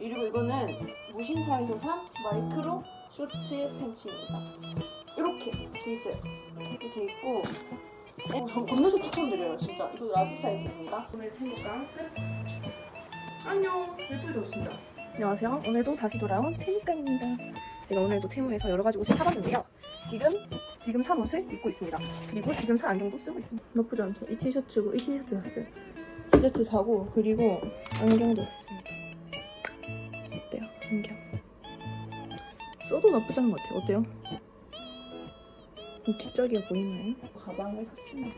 그리고 이거는 무신사에서 산 마이크로 쇼츠 팬츠입니다. 이렇게 돼 있어요. 이렇게 돼 있고 어, 전 겁내서 추천드려요 진짜. 이거 라지 사이즈입니다. 오늘 테무강 끝. 안녕. 예쁘죠 진짜. 안녕하세요. 오늘도 다시 돌아온 테니깡입니다. 제가 오늘도 테무에서 여러 가지 옷을 사봤는데요. 지금 지금 산 옷을 입고 있습니다. 그리고 지금 산 안경도 쓰고 있습니다. 나쁘지 않죠? 이 티셔츠고 이 티셔츠 샀어요. 티셔츠 사고 그리고 안경도 샀습니다. 안경. 써도 나쁘지 않은 것 같아요. 어때요? 좀 지적이어 보이나요? 가방을 샀습니다.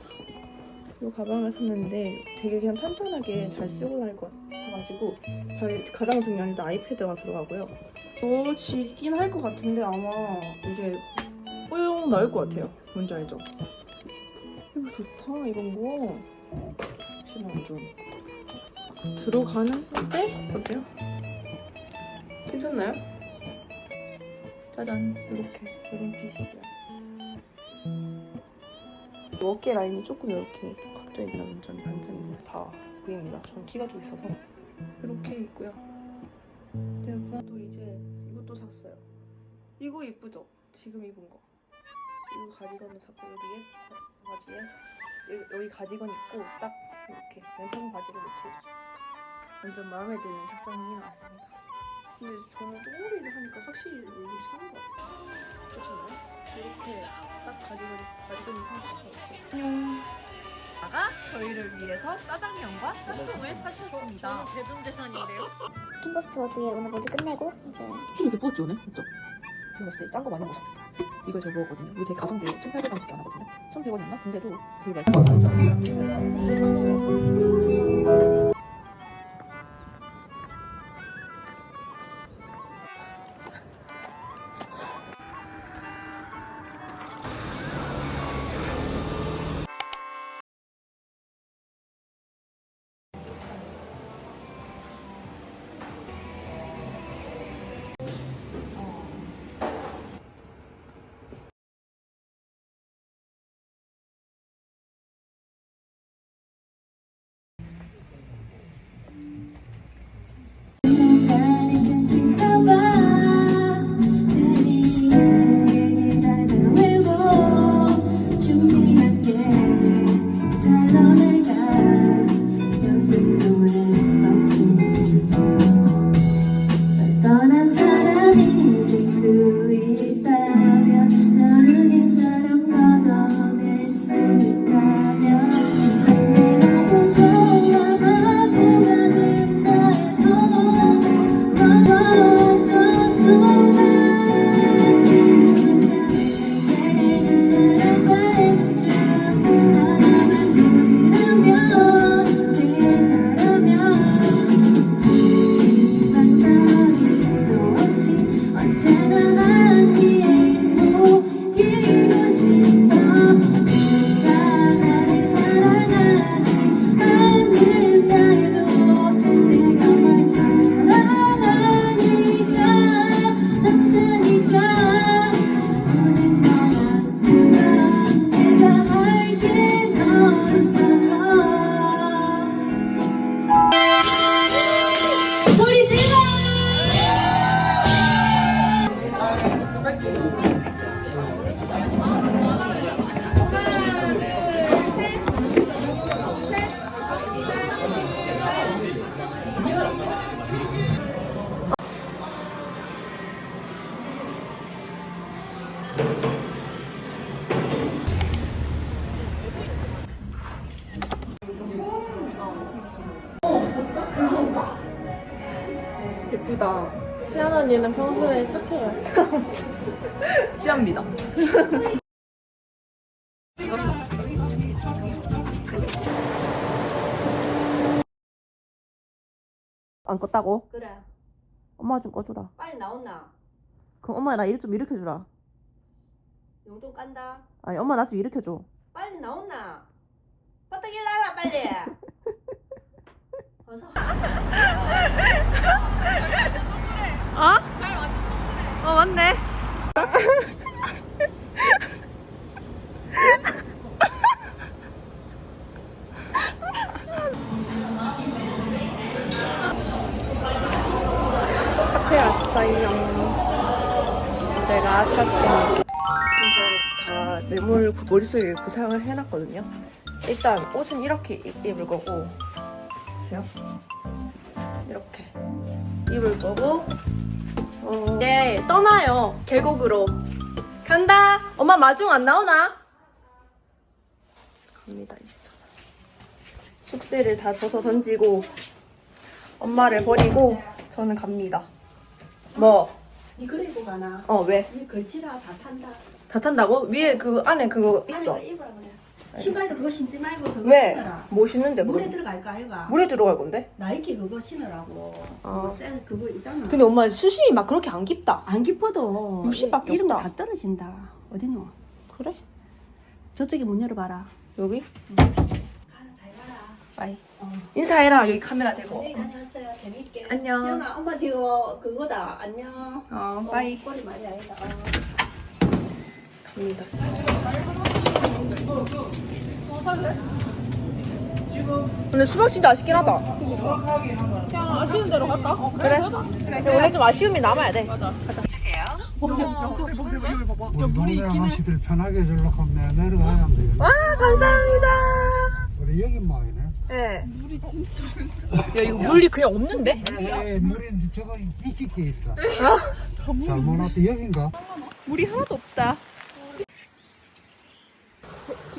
이 가방을 샀는데 되게 그냥 탄탄하게 잘 쓰고 다닐 것 같아가지고 잘- 가장 중요한 게 아이패드가 들어가고요. 어, 지긴 할 것 같은데 아마 이게 뽀용 나올 것 같아요. 뭔지 알죠? 이거 좋다 이런 거. 신어 좀 들어가는 때 어때요? 괜찮나요? 짜잔 이렇게 이런 핏이고요. 어깨 라인이 조금 이렇게 각져 있는 점 단점입니다. 다 보입니다. 전 키가 좀 있어서 이렇게 있고요. 그리고 또 이제 이것도 샀어요. 이거 이쁘죠? 지금 입은 거. 이거 가디건을 샀고 여기에 바지에 여기, 여기 가디건 입고 딱 이렇게 맨처음 바지를 매치해줬습니다. 완전 마음에 드는 착장이 나왔습니다. 근데 저는 똥머리를 하니까 확실히 얼굴이 사는 것 같아요. 그렇잖아요? 이렇게 딱 가디건이 가디건이 사는 것 같아요. 안녕. 가 저희를 위해서 짜장면과 소금을 사주셨습니다. 저는 제 돈 재산인데요. 킹버스 투어 뒤에 오늘 모두 끝내고 이제 술 이렇게 부었지 오늘? 맞죠? 제가 봤을 때 짠 거 많이 먹어서 이걸 제가 먹었거든요 이거 되게 가성비예요 1,800원밖에 안 하거든요 1,100원이었나? 근데도 되게 맛있어요 예쁘다 시안 언니는 평소에 착해요. 시합니다. 안 껐다고? 그래. 엄마 좀 꺼주라. 빨리 나온나 그럼 엄마 나 일 좀 일으켜주라. 용돈 깐다. 아니 엄마 나 좀 일으켜줘. 빨리 나온나 바닥 일나가 빨리 어서 어 맞네 카페 왔어요. 제가 샀습니다. 다 구- 머릿속에 구상을 해놨거든요. 일단 옷은 이렇게 입- 입을 거고 보세요. 이렇게 입을 거고 어, 네 떠나요 계곡으로 간다. 엄마 마중 안 나오나? 갑니다 이제. 숙세를 다 벗어 던지고 엄마를 버리고 저는 갑니다. 뭐? 이거 입고 가나? 어 왜? 이 걸치라 다 탄다. 다 탄다고? 위에 그 안에 그거 있어. 아니, 입으라 그래. 신발도 그거 신지 말고 그거 왜? 신어라. 뭐 신는데 물에 그럼? 들어갈까 아이가? 물에 들어갈 건데? 나이키 그거 신으라고. 아. 그거 셀 그거 있잖아. 근데 엄마 수심이 막 그렇게 안 깊다. 안 깊어도 60밖에 이- 이름은 없다. 다 떨어진다. 어디 놓? 그래? 저쪽에 문 열어봐라. 여기? 가라 잘 가라. 빠이. 어. 인사해라. 여기 카메라 대고. 네 안녕하세요. 재밌게. 안녕. 지연아 엄마 지금 그거다. 안녕. 어, 빠이. 꼬리 많이 아니다. 어. 갑니다. 근데 수박 진짜 아쉽긴 하다. 그냥 아쉬운 대로 갈까? 그래. 그래. 원래 좀 아쉬움이 남아야 돼. 맞아. 우리 물이 있긴 해. 시들 편하게 하면 내가 내려가야 한대. 와, 감사합니다. 우리 여기 모이네. 네. 물이 진짜. 야, 이거 물이 그냥 없는데? 에이, 물이 저거 이끼게 있다. 어? 잘못 왔다 여긴가? 물이 하나도 없다.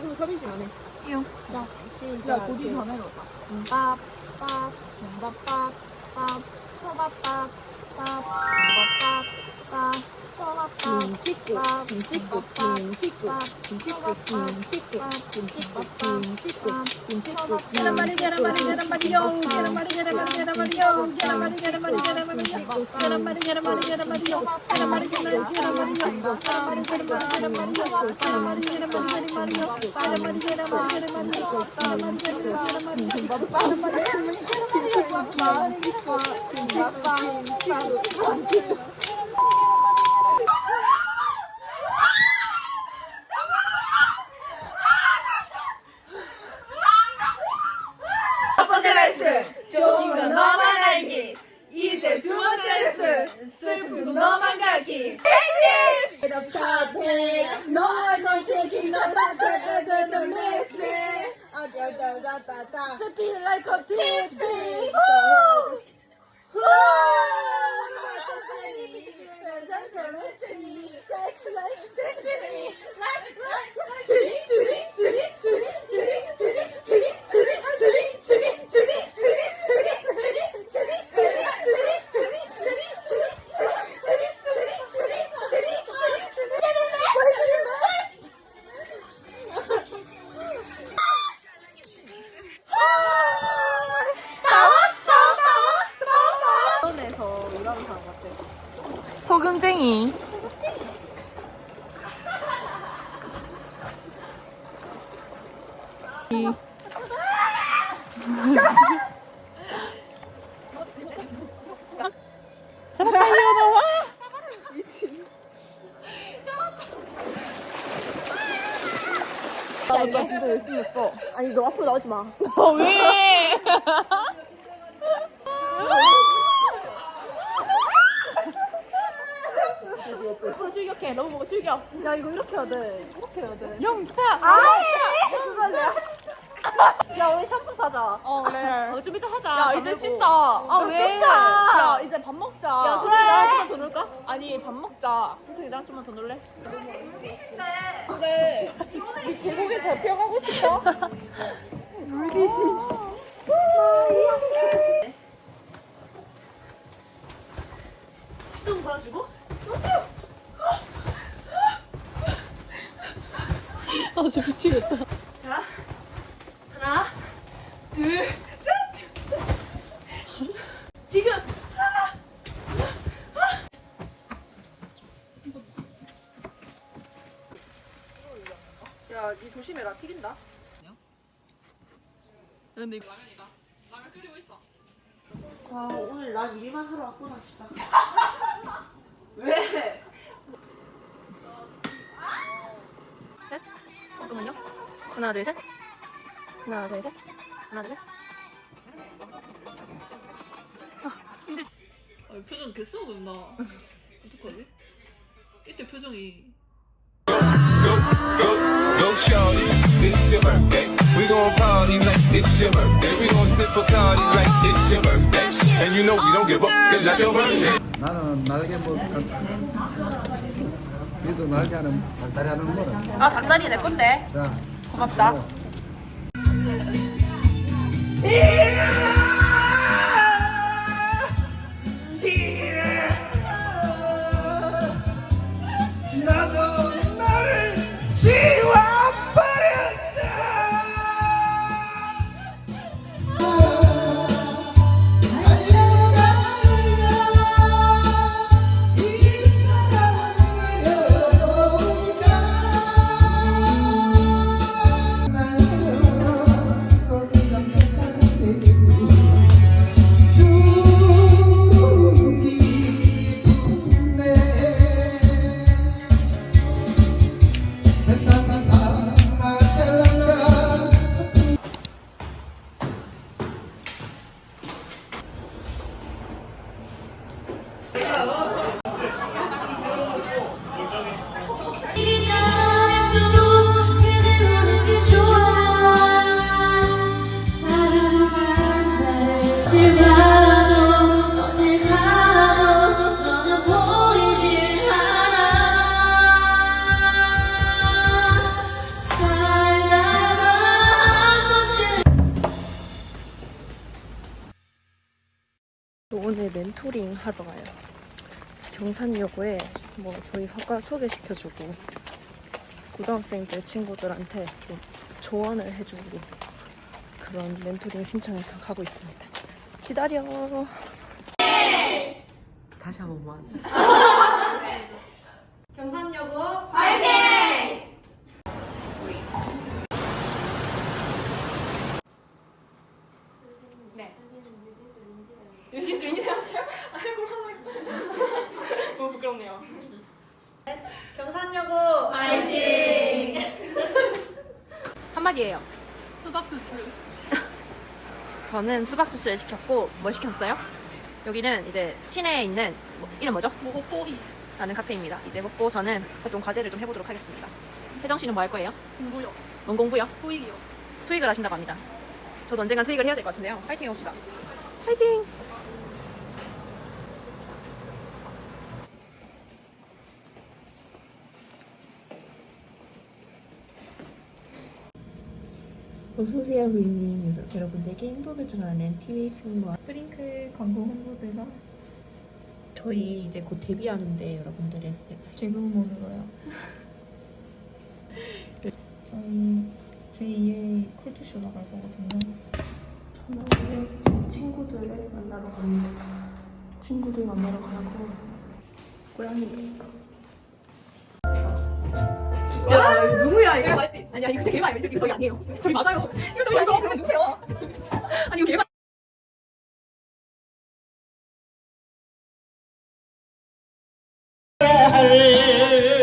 지금 서빈 씨 안해. 야, 고기 다 내려왔다. 김밥, 밥, 김밥 밥, 밥, 초밥 밥, 밥, 김밥 밥, 밥, 초밥밥, 김치국, 김치국, 김치국, 김치국, 김치국, 김치국밥, 김치국, 김치국, 계란말이, 계란말이, 계란말이요, 계란말이, 계란말이, 계란말이요, 계란말이, 계란말이, 계란말이요, 계란말이, 계란말이, 계란말이요, 계란말이, 계란말이, 계란말이요, 계란말이, 계란말이, 계란말이요, 계란말이, 계란말이, 계란말이요, 계란말이, 계란말이, 계란말이요, 첫 번째 레슨 좋은 건 너만 알기 이제 두 번째 레슨 슬픈 건 너만 가기 No taking Don't miss me 아다다다다다 Spin like a tipsy 소금쟁이. 야, 나 진짜 열심히 했어. 아니, 너 앞으로 나오지 마. 왜? 앞으로 출격해. 너무 보고 출격. 야, 이거 이렇게 해야 돼. 이렇게 해야 돼. 영차. 아, 그거야. 야, 우리 샴푸 사자. 어, 그래. 어, 좀 이따 하자. 야, 이제 진짜. 아, 왜? 진짜. 야, 이제 밥 먹자. 야, 소리 나랑 좀만 더 놀까? 아니, 밥 먹자. 소리 나랑 좀만 더 놀래? 그래. 이 계곡에 잡혀가고 싶어? 물귀신 씨. 일만 하러 왔구나, 진짜. 왜? 셋. 잠깐만요. 하나, 둘, 셋. 하나, 둘, 셋. 하나, 둘, 셋. 아, 표정 개쓰고 된다. 어떡하지? 이때 표정이. Go shorty, this your birthday. We gon' party like it's your birthday. We gon' sip a party like it's your birthday. And you know we don't give up, it's not your birthday. 나는 날개 뭐 니도 날개 하는 달다리 하는 거라 아 닭다리 내 건데. 자 고맙다. 오늘 멘토링 하러 가요. 경산여고에 뭐 저희 학과 소개시켜주고 고등학생들 친구들한테 좀 조언을 해주고 그런 멘토링 신청해서 가고 있습니다. 기다려. 다시 한 번만. 경산여고 유시스 왠지 되었어요? 아이고, 너무 부끄럽네요. 경산여고 한마디예요. 수박 주스. 저는 수박 주스를 시켰고 뭐 시켰어요? 여기는 이제 시내에 있는 뭐, 이름 뭐죠? 모고포이. 라는 카페입니다. 이제 먹고 저는 좀 과제를 좀 해보도록 하겠습니다. 혜정 씨는 뭐 할 거예요? 공부요. 뭔 공부요? 토익이요. 토익을 하신다고 합니다. 저도 언젠간 토익을 해야 될 것 같은데요. 파이팅 해봅시다. 파이팅! 어서오세요 고객님 여러분들께 행복을 전하는 TV 승무원 프링클 광고 홍보대사 저희 이제 곧 데뷔하는데 여러분들의 제국몬으로요. 저희 제2의 콜드쇼 나갈 거거든요. 저는 친구들을 만나러 갑니다. 친구들 만나러 가고 고양이 메이크업. 야, 이거 말했지? 아니, 아니, 이거 개발, 이거 저기 아니에요. 저기 맞아요. 이거 저기 맞아. 그러면 누구세요? 아니, 이거 개발. 어,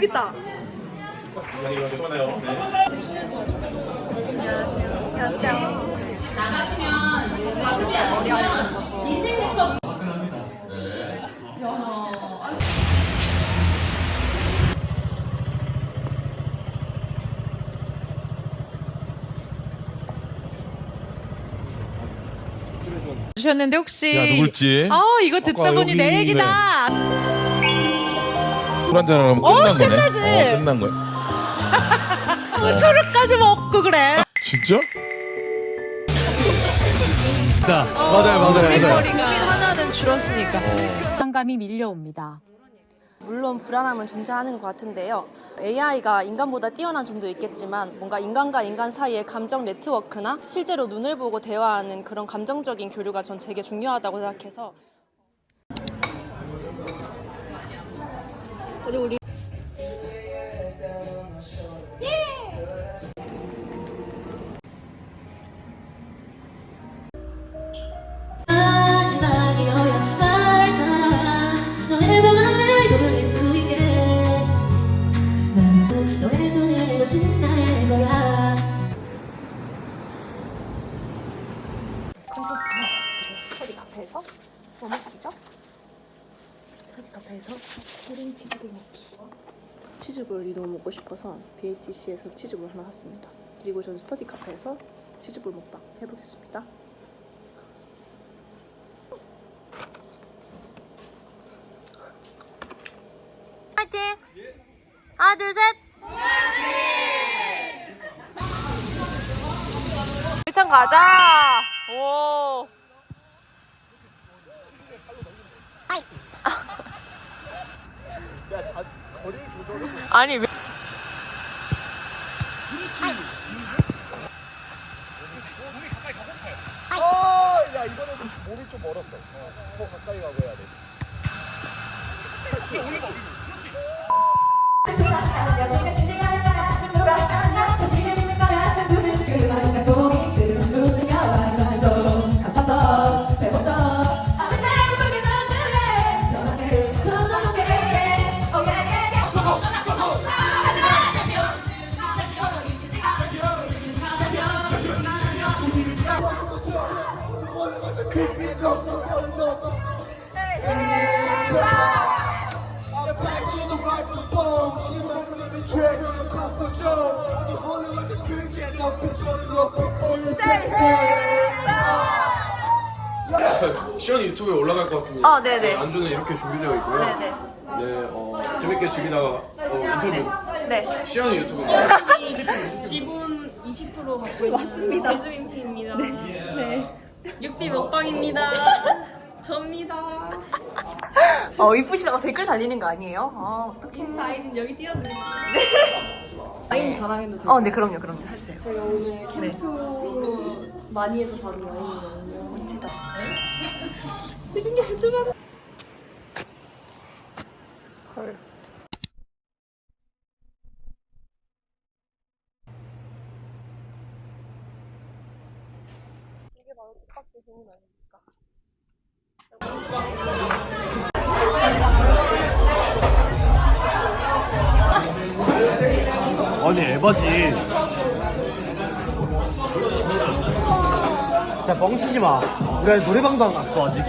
여기 있다. 주셨는데 혹시 야 누굴지 아 이거 듣다 보니 내 얘기다 술 한잔 하면 어, 끝난 거네 끝나지. 어 끝난 거야 뭐 술을까지 먹고 그래 진짜? 맞아요 맞아요 맞아요 하나는 불안은 줄었으니까. 상감이 밀려옵니다. 물론 불안함은 존재하는 것 같은데요. AI가 인간보다 뛰어난 점도 있겠지만 뭔가 인간과 인간 사이의 감정 네트워크나 실제로 눈을 보고 대화하는 그런 감정적인 교류가 전 되게 중요하다고 생각해서 마지 먹고 싶어서 BHC에서 치즈볼 하나 샀습니다. 그리고 전 스터디 카페에서 치즈볼 먹방 해보겠습니다. 파이팅 하나 둘 셋 일단 가자. 오. 아니 왜? 아, 야 이번에도 몸이 좀 멀었어. 어, 더 가까이 가고 해야 돼. 올려봐, 올려봐. 그렇지. 시연이 유튜브에 올라갈 것 같습니다. 어, 네네. 안주는 이렇게 준비되어 있고요. 네네. 네, 어, 재밌게 즐기다가 어, 인터뷰. 네. 시연이 유튜브. 지분 20% 갖고 있는 맞습니다. 배수민피입니다. 네. 육비 먹방입니다. 접니다. 어 이쁘시다고 댓글 달리는 거 아니에요? 아 어떡해. 사인 여기 띄워드릴게요. 와인 자랑해도 돼요? 어, 네 그럼요, 그럼요. 해주세요. 제가 오늘 캠투 많이 해서 받은 와인이거든요. 제가. 헐. 아니 에바지 진짜 뻥치지 마 우리 아직 노래방도 안 갔어 아직